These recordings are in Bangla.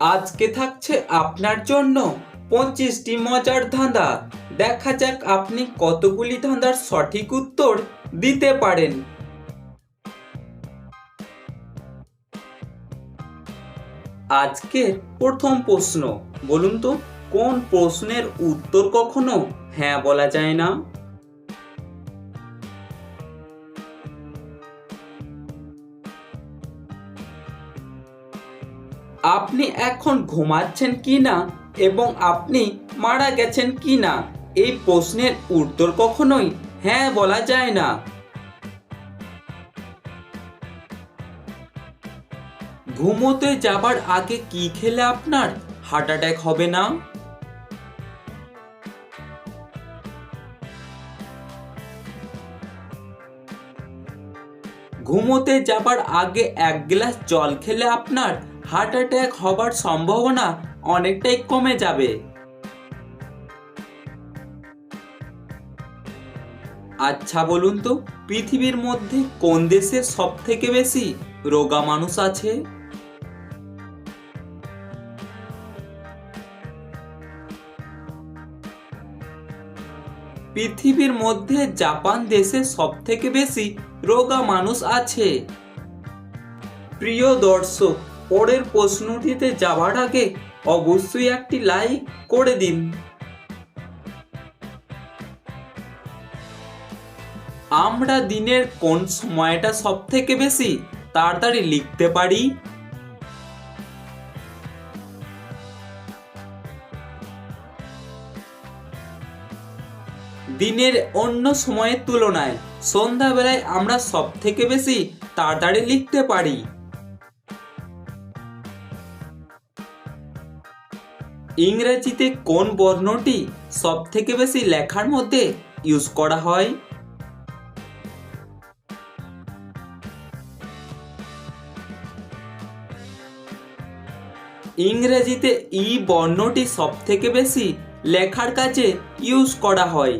আজকে থাকছে আপনার জন্য পঁচিশটি মজার ধাঁধা। দেখা যাক আপনি কতগুলি ধাঁধার সঠিক উত্তর দিতে পারেন। আজকের প্রথম প্রশ্ন, বলুন তো, কোন প্রশ্নের উত্তর কখনো? হ্যাঁ বলা যায় না। আপনি এখন ঘুমাচ্ছেন কি না এবং আপনি মারা গেছেন কি না? এই প্রশ্নের উত্তর কখনোই হ্যাঁ বলা যায় না। ঘুমোতে যাবার আগে কি খেলে আপনার? হার্ট অ্যাটাক হবে না? ঘুমোতে যাবার আগে এক গ্লাস জল খেলে আপনার হার্ট অ্যাটাক হবার সম্ভাবনা অনেকটাই কমে যাবে। আচ্ছা বলুন তো, পৃথিবীর মধ্যে কোন দেশে সব থেকে বেশি রোগা মানুষ আছে? পৃথিবীর মধ্যে জাপান দেশে সব থেকে বেশি রোগা মানুষ আছে। প্রিয় দর্শক পরের প্রশ্নটিতে যাওয়ার আগে অবশ্যই একটি লাইক করে দিন। আমরা দিনের কোন সময়টা সব থেকে বেশি তাড়াতাড়ি লিখতে পারি? দিনের অন্য সময়ের তুলনায় সন্ধ্যাবেলায় আমরা সব থেকে বেশি তাড়াতাড়ি লিখতে পারি। ইংরেজিতে কোন বর্ণটি সব থেকে বেশি লেখার মধ্যে ইউজ করা হয়? ইংরেজিতে ই বর্ণটি সব থেকে বেশি লেখার কাজে ইউজ করা হয়।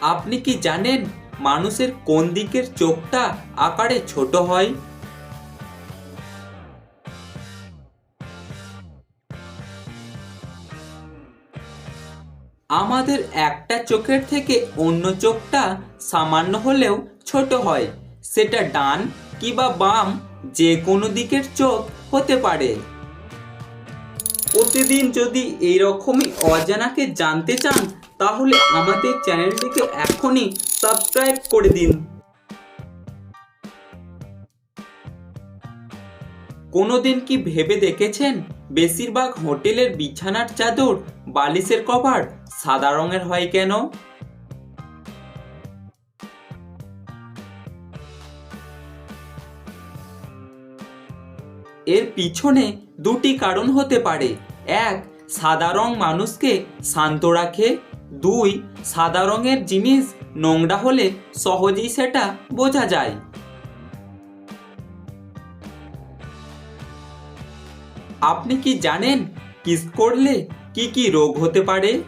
আপনি কি জানেন মানুষের কোন দিকের চোখটা আকারে ছোট হয়? আমাদের একটা চোখের থেকে অন্য চোখটা সামান্য হলেও ছোট হয়। সেটা ডান কিংবা বাম যে কোনো দিকের চোখ হতে পারে। প্রতিদিন যদি এইরকমই অজানাকে জানতে চান, তাহলে আমাদের চ্যানেলটিকে এখনই সাবস্ক্রাইব করে দিন। কোনোদিন কি ভেবে দেখেছেন? বেশিরভাগ হোটেলের বিছানার চাদর, বালিশের কভার সাদা রঙের হয় কেন? এর পিছনে দুটি কারণ হতে পারে। এক, সাদা রং মানুষকে শান্ত রাখে। দুই, সাদা রঙের জিনিস নোংরা হলে সহজেই সেটা বোঝা যায়। আপনি কি জানেন কিস করলে কি কি রোগ হতে পারে?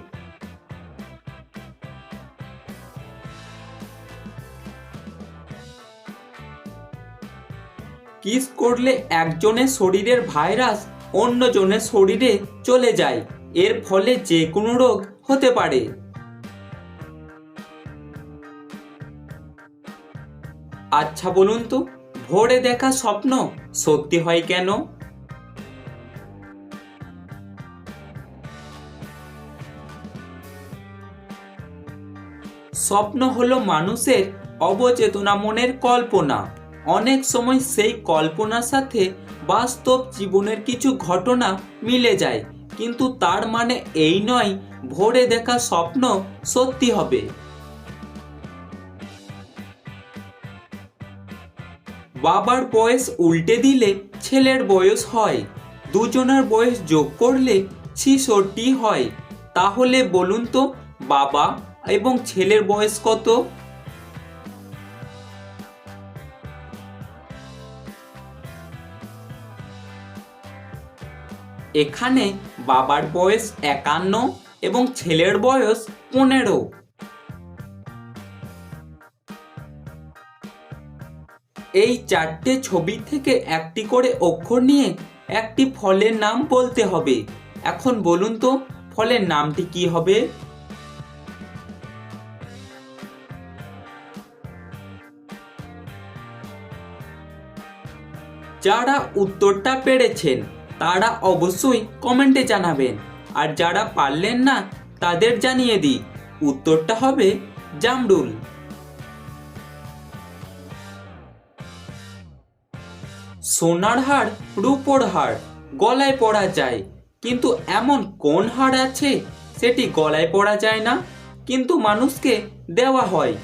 কিস করলে একজনের শরীরের ভাইরাস অন্যজনের শরীরে চলে যায়। এর ফলে যে কোনো রোগ হতে পারে। আচ্ছা বলুন তো, ভোরে দেখা স্বপ্ন সত্যি হয় কেন? স্বপ্ন হলো মানুষের অবচেতনা মনের কল্পনা। অনেক সময় সেই কল্পনার সাথে বাস্তব জীবনের কিছু ঘটনা মিলে যায়, কিন্তু তার মানে এই নয়, ভোরে দেখা স্বপ্ন সত্যি হবে। বাবার বয়স উল্টে দিলে ছেলের বয়স হয়, দুজনের বয়স যোগ করলে ছিষট্টি হয়, তাহলে বলুন তো বাবা এবং ছেলের বয়স কত? এখানে বাবার বয়স একান্ন এবং ছেলের বয়স পনেরো। এই চারটে ছবি থেকে একটি করে অক্ষর নিয়ে একটি ফলের নাম বলতে হবে। এখন বলুন তো, ফলের নামটি কি হবে? যারা উত্তরটা পেরেছেন তারা অবশ্যই কমেন্টে জানাবেন। আর যারা পারলেন না, তাদের জানিয়ে দিই, উত্তরটা হবে জামরুল। সোনার হার রূপোর হার গলায় পরা যায়, কিন্তু এমন কোন হার আছে, সেটি গলায় পরা যায় না, কিন্তু মানুষকে দেওয়া হয়।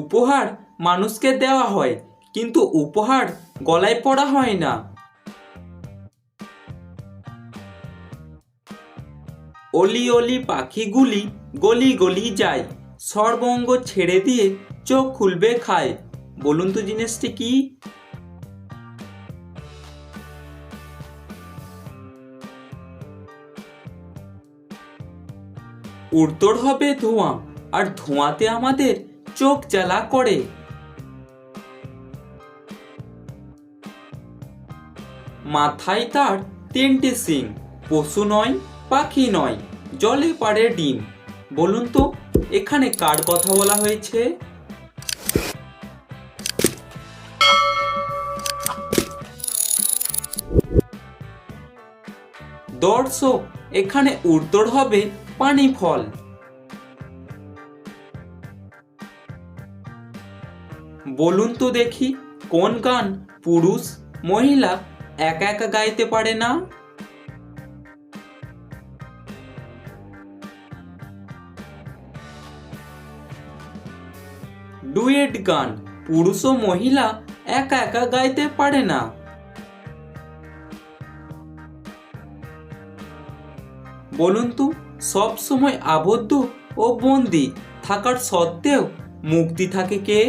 উপহার মানুষকে দেওয়া হয়, কিন্তু উপহার গলায় পড়া হয় না। অলি অলি পাখিগুলি গলি গলি যায়, সর্বঙ্গ ছেড়ে দিয়ে চোখ খুলবে খায়। বলুন তো জিনিসটি কি? উত্তর হবে ধোঁয়া, আর ধোঁয়াতে আমাদের চোখ জ্বালা করে। মাথায় তার তিনটি সিং পশু নয়, পাখি নয়, জলে পারে ডিম। বলুন তো, এখানে কার কথা বলা হয়েছে? দর্শক, এখানে উত্তর হবে পানি ফল বলুন তো দেখি, কোন গান পুরুষ, মহিলা একা একা গাইতে পারে না? ডুয়েট গান, পুরুষ ও মহিলা একা একা গাইতে পারে না। বলুন তো, সব সময় আবদ্ধ ও বন্দি থাকার সত্ত্বেও মুক্তি থাকে কে?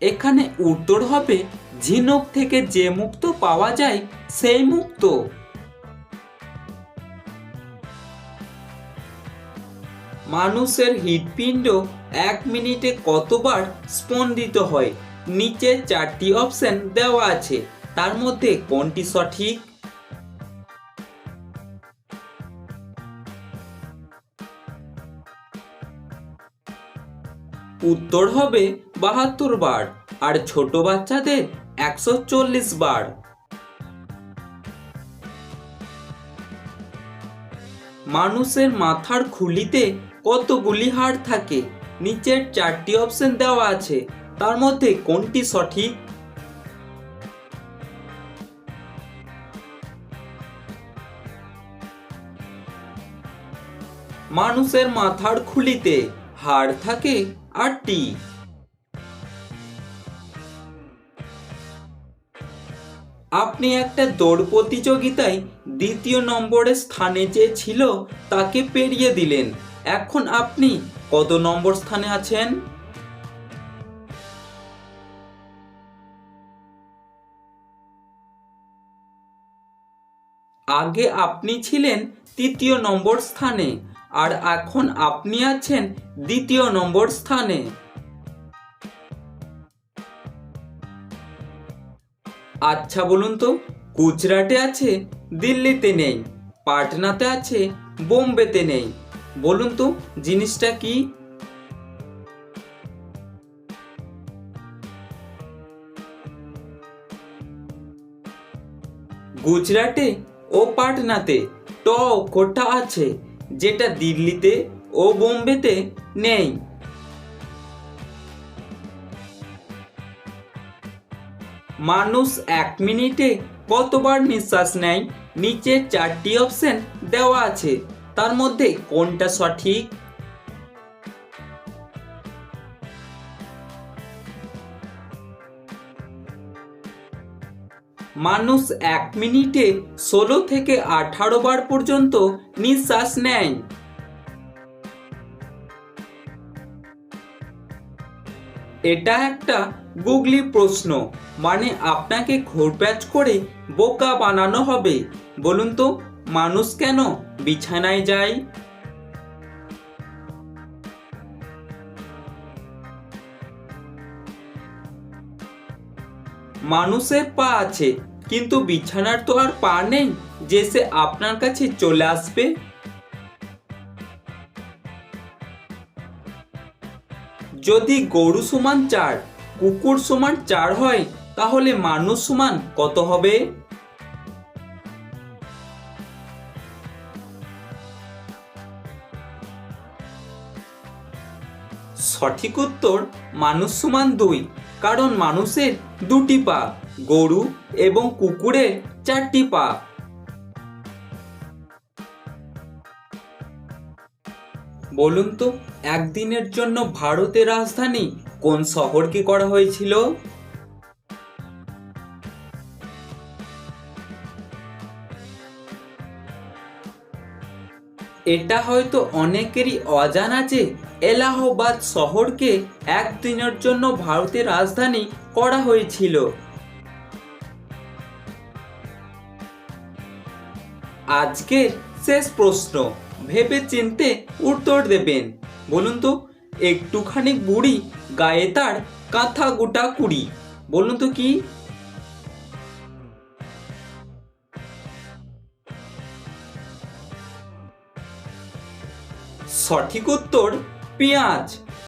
এখানে উত্তর হবে, ঝিনুক থেকে যে মুক্ত পাওয়া যায়, সেই মুক্ত। মানুষের হৃৎপিণ্ড এক মিনিটে কতবার স্পন্দিত হয়? নিচে চারটি অপশন দেওয়া আছে। তার মধ্যে কোনটি সঠিক? উত্তর হবে বাহাত্তর বার আর ছোট বাচ্চাদের একশো চল্লিশ বার। মানুষের মাথার খুলিতে কতগুলি হাড় থাকে, নিচের চারটি অপশন দেওয়া আছে, তার মধ্যে কোনটি সঠিক? মানুষের মাথার খুলিতে হাড় থাকে আটটি। আপনি একটা দৌড় প্রতিযোগিতায় দ্বিতীয় নম্বরের স্থানে যে ছিল, তাকে পেরিয়ে দিলেন। এখন আপনি কত নম্বর স্থানে আছেন? আগে আপনি ছিলেন তৃতীয় নম্বর স্থানে, আর এখন আপনি আছেন দ্বিতীয় নম্বর স্থানে। আচ্ছা বলুন তো, গুজরাটে আছে, দিল্লিতে নেই, পাটনাতে আছে, বোম্বেতে নেই। বলুন তো, জিনিসটা কি? গুজরাটে ও পাটনাতে ট অক্ষরটা আছে, যেটা দিল্লিতে ও বোম্বেতে নেই। মানুষ এক মিনিটে কতবার নিঃশ্বাস নেয়? নিচে চারটি অপশন দেওয়া আছে। তার মধ্যে কোনটা সঠিক? মানুষ এক মিনিটে ষোলো থেকে আঠারো বার পর্যন্ত নিঃশ্বাস নেয়। এটা একটা গুগলি প্রশ্ন। মানে আপনাকে ঘোরপ্যাচ করে বোকা বানানো হবে। বলুন তো, মানুষ কেন বিছানায় যায়? মানুষের পা আছে, কিন্তু বিছানার তো আর পা নেই, যে সে আপনার কাছে চলে আসবে। যদি গরু সমান চার, কুকুর সমান চার হয়, তাহলে মানুষ সমান কত হবে? সঠিক উত্তর, মানুষ সমান দুই, কারণ মানুষের দুটি পা, গরু এবং কুকুরের চারটি পা। বলুন তো একদিনের জন্য ভারতের রাজধানী কোন শহরকে করা হয়েছিল? এটা হয়তো অনেকেরই অজানা যে এলাহাবাদ শহরকে একদিনের জন্য ভারতের রাজধানী করা হয়েছিল। আজকের শেষ প্রশ্ন ভেবে চিনতে উত্তর দেবেন। বলুন তো, একটুখানি বুড়ি গায়ে তার কাঁথা গোটা কুড়ি। বলুন তো কি? সঠিক উত্তর পেঁয়াজ।